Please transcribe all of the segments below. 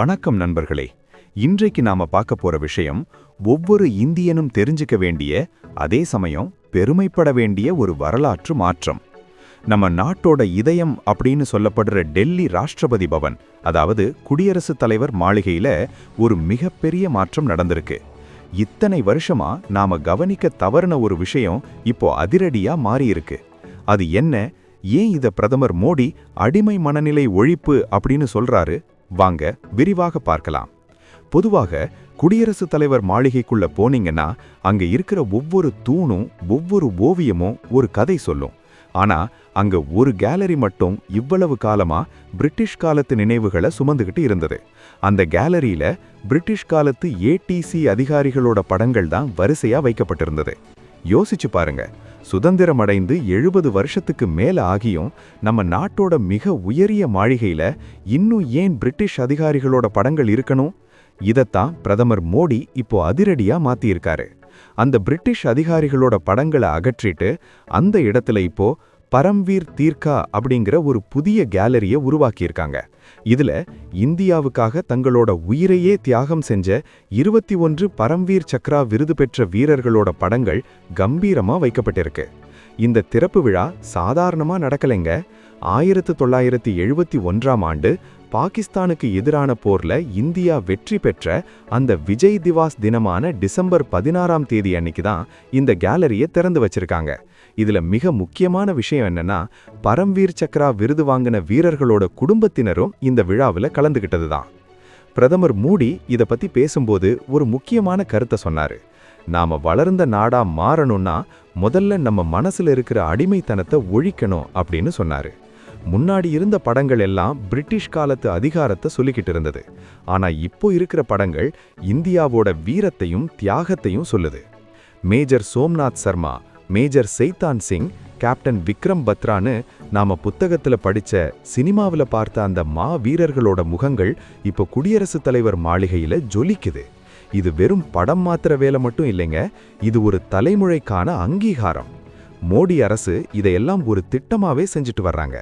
வணக்கம் நண்பர்களே. இன்றைக்கு நாம பார்க்க போற விஷயம் ஒவ்வொரு இந்தியனும் தெரிஞ்சுக்க வேண்டிய அதே சமயம் பெருமைப்பட வேண்டிய ஒரு வரலாற்று மாற்றம். நம்ம நாட்டோட இதயம் அப்படின்னு சொல்லப்படுற டெல்லி ராஷ்டிரபதி பவன் அதாவது குடியரசுத் தலைவர் மாளிகையில ஒரு மிகப்பெரிய மாற்றம் நடந்திருக்கு. இத்தனை வருஷமா நாம கவனிக்க தவறுன ஒரு விஷயம் இப்போ அதிரடியா மாறியிருக்கு. அது என்ன? ஏன் இத பிரதமர் மோடி அடிமை மனநிலை ஒழிப்பு அப்படின்னு சொல்றாரு? வாங்க விரிவாக பார்க்கலாம். பொதுவாக குடியரசுத் தலைவர் மாளிகைக்குள்ள போனீங்கன்னா அங்க இருக்கிற ஒவ்வொரு தூணும் ஒவ்வொரு ஓவியமும் ஒரு கதை சொல்லும். ஆனா அங்க ஒரு கேலரி மட்டும் இவ்வளவு காலமா பிரிட்டிஷ் காலத்து நினைவுகளை சுமந்துகிட்டு இருந்தது. அந்த கேலரியில பிரிட்டிஷ் காலத்து ஏடிசி அதிகாரிகளோட படங்கள் தான் வரிசையா வைக்கப்பட்டிருந்தது. யோசிச்சு பாருங்க. சுதந்திரம் அடைந்து எழுபது வருஷத்துக்கு மேல ஆகியும் நம்ம நாட்டோட மிக உயரிய மாளிகையில இன்னும் ஏன் பிரிட்டிஷ் அதிகாரிகளோட படங்கள் இருக்கணும்? இதத்தான் பிரதமர் மோடி இப்போ அதிரடியா மாத்தியிருக்காரு. அந்த பிரிட்டிஷ் அதிகாரிகளோட படங்களை அகற்றிட்டு அந்த இடத்துல இப்போ பரம்வீர் தீர்க்கா அப்படிங்கிற ஒரு புதிய கேலரியை உருவாக்கியிருக்காங்க. இதுல இந்தியாவுக்காக தங்களோட உயிரையே தியாகம் செஞ்ச இருபத்தி ஒன்று பரம்வீர் சக்ரா விருது பெற்ற வீரர்களோட படங்கள் கம்பீரமா வைக்கப்பட்டிருக்கு. இந்த திறப்பு விழா சாதாரணமா நடக்கலைங்க. ஆயிரத்து தொள்ளாயிரத்தி எழுபத்தி ஒன்றாம் ஆண்டு பாகிஸ்தானுக்கு எதிரான போர்ல இந்தியா வெற்றி பெற்ற அந்த விஜய் திவாஸ் தினமான டிசம்பர் பதினாறாம் தேதி அன்னைக்கு தான் இந்த கேலரியை திறந்து வச்சிருக்காங்க. இதுல மிக முக்கியமான விஷயம் என்னன்னா பரம்வீர் சக்ரா விருது வாங்கின வீரர்களோட குடும்பத்தினரும் இந்த விழாவில் கலந்துகிட்டது தான் பிரதமர் மூடி இதை பத்தி பேசும்போது ஒரு முக்கியமான கருத்தை சொன்னாரு. நாம வளர்ந்த நாடா மாறணும்னா முதல்ல நம்ம மனசுல இருக்கிற அடிமைத்தனத்தை ஒழிக்கணும் அப்படின்னு சொன்னாரு. முன்னாடி இருந்த படங்கள் எல்லாம் பிரிட்டிஷ் காலத்து அதிகாரத்தை சொல்லிக்கிட்டு இருந்தது. ஆனா இப்போ இருக்கிற படங்கள் இந்தியாவோட வீரத்தையும் தியாகத்தையும் சொல்லுது. மேஜர் சோம்நாத் சர்மா மேஜர் சைத்தான் சிங் கேப்டன் விக்ரம் பத்ரான்னு நாம புத்தகத்துல படிச்ச சினிமாவில் பார்த்த அந்த மா வீரர்களோட முகங்கள் இப்போ குடியரசுத் தலைவர் மாளிகையில ஜொலிக்குது. இது வெறும் படம் மாத்திர வேலை மட்டும் இல்லைங்க இது ஒரு தலைமுறைக்கான அங்கீகாரம். மோடி அரசு இதையெல்லாம் ஒரு திட்டமாவே செஞ்சுட்டு வர்றாங்க.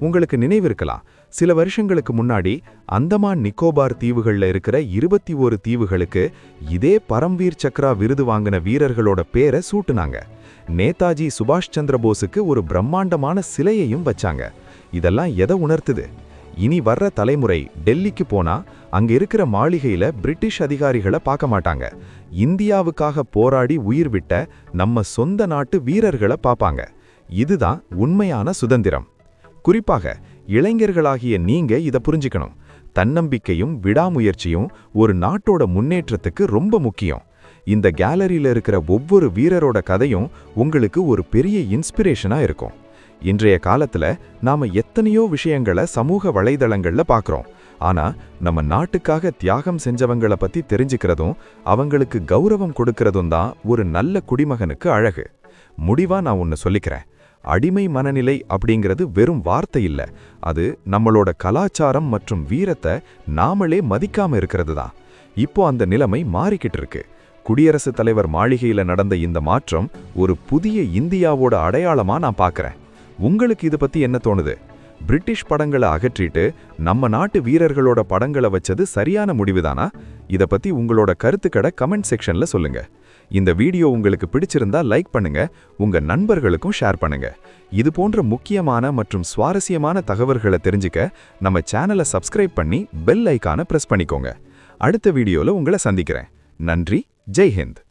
உங்களுக்கு நினைவிருக்கலாம் சில வருஷங்களுக்கு முன்னாடி அந்தமான் நிக்கோபார் தீவுகள்ல இருக்கிற இருபத்தி ஒரு தீவுகளுக்கு இதே பரம்வீர் சக்ரா விருது வாங்கின வீரர்களோட பேரை சூட்டுனாங்க. நேதாஜி சுபாஷ் சந்திர போஸுக்கு ஒரு பிரம்மாண்டமான சிலையையும் வச்சாங்க. இதெல்லாம் எதை உணர்த்துது? இனி வர்ற தலைமுறை டெல்லிக்கு போனா அங்க இருக்கிற மாளிகையில பிரிட்டிஷ் அதிகாரிகளை பார்க்க மாட்டாங்க. இந்தியாவுக்காக போராடி உயிர் விட்ட நம்ம சொந்த நாட்டு வீரர்களை பார்ப்பாங்க. இதுதான் உண்மையான சுதந்திரம். குறிப்பாக இளைஞர்களாகிய நீங்க இத புரிஞ்சுக்கணும். தன்னம்பிக்கையும் விடாமுயற்சியும் ஒரு நாட்டோட முன்னேற்றத்துக்கு ரொம்ப முக்கியம். இந்த கேலரியில இருக்கிற ஒவ்வொரு வீரரோட கதையும் உங்களுக்கு ஒரு பெரிய இன்ஸ்பிரேஷனா இருக்கும். இன்றைய காலத்துல நாம எத்தனையோ விஷயங்களை சமூக வலைதளங்கள்ல பாக்குறோம் ஆனா நம்ம நாட்டுக்காக தியாகம் செஞ்சவங்கள பத்தி தெரிஞ்சுக்கிறதும் அவங்களுக்கு கௌரவம் கொடுக்கறதும் தான் ஒரு நல்ல குடிமகனுக்கு அழகு. முடிவா நான் ஒன்னு சொல்லிக்கிறேன். அடிமை மனநிலை அப்படிங்கிறது வெறும் வார்த்தை இல்லை. அது நம்மளோட கலாச்சாரம் மற்றும் வீரத்தை நாமளே மதிக்காம இருக்கிறது தான். இப்போ அந்த நிலைமை மாறிக்கிட்டு இருக்கு. குடியரசுத் தலைவர் மாளிகையில நடந்த இந்த மாற்றம் ஒரு புதிய இந்தியாவோட அடையாளமா நான் பார்க்கறேன் உங்களுக்கு இது பத்தி என்ன தோணுது? பிரிட்டிஷ் படங்களை அகற்றிட்டு நம்ம நாட்டு வீரர்களோட படங்களை வச்சது சரியான முடிவுதானா? இத பத்தி உங்களோட கருத்துக்கடை கமெண்ட் செக்ஷன்ல சொல்லுங்க. இந்த வீடியோ உங்களுக்கு பிடிச்சிருந்தா லைக் பண்ணுங்க உங்க நண்பர்களுக்கும் ஷேர் பண்ணுங்க. இது போன்ற முக்கியமான மற்றும் சுவாரஸ்யமான தகவல்களை தெரிஞ்சுக்க நம்ம சேனலை சப்ஸ்கிரைப் பண்ணி பெல் ஐக்கான பிரஸ் பண்ணிக்கோங்க. அடுத்த வீடியோல உங்களை சந்திக்கிறேன். நன்றி ஜெய் ஹிந்த்.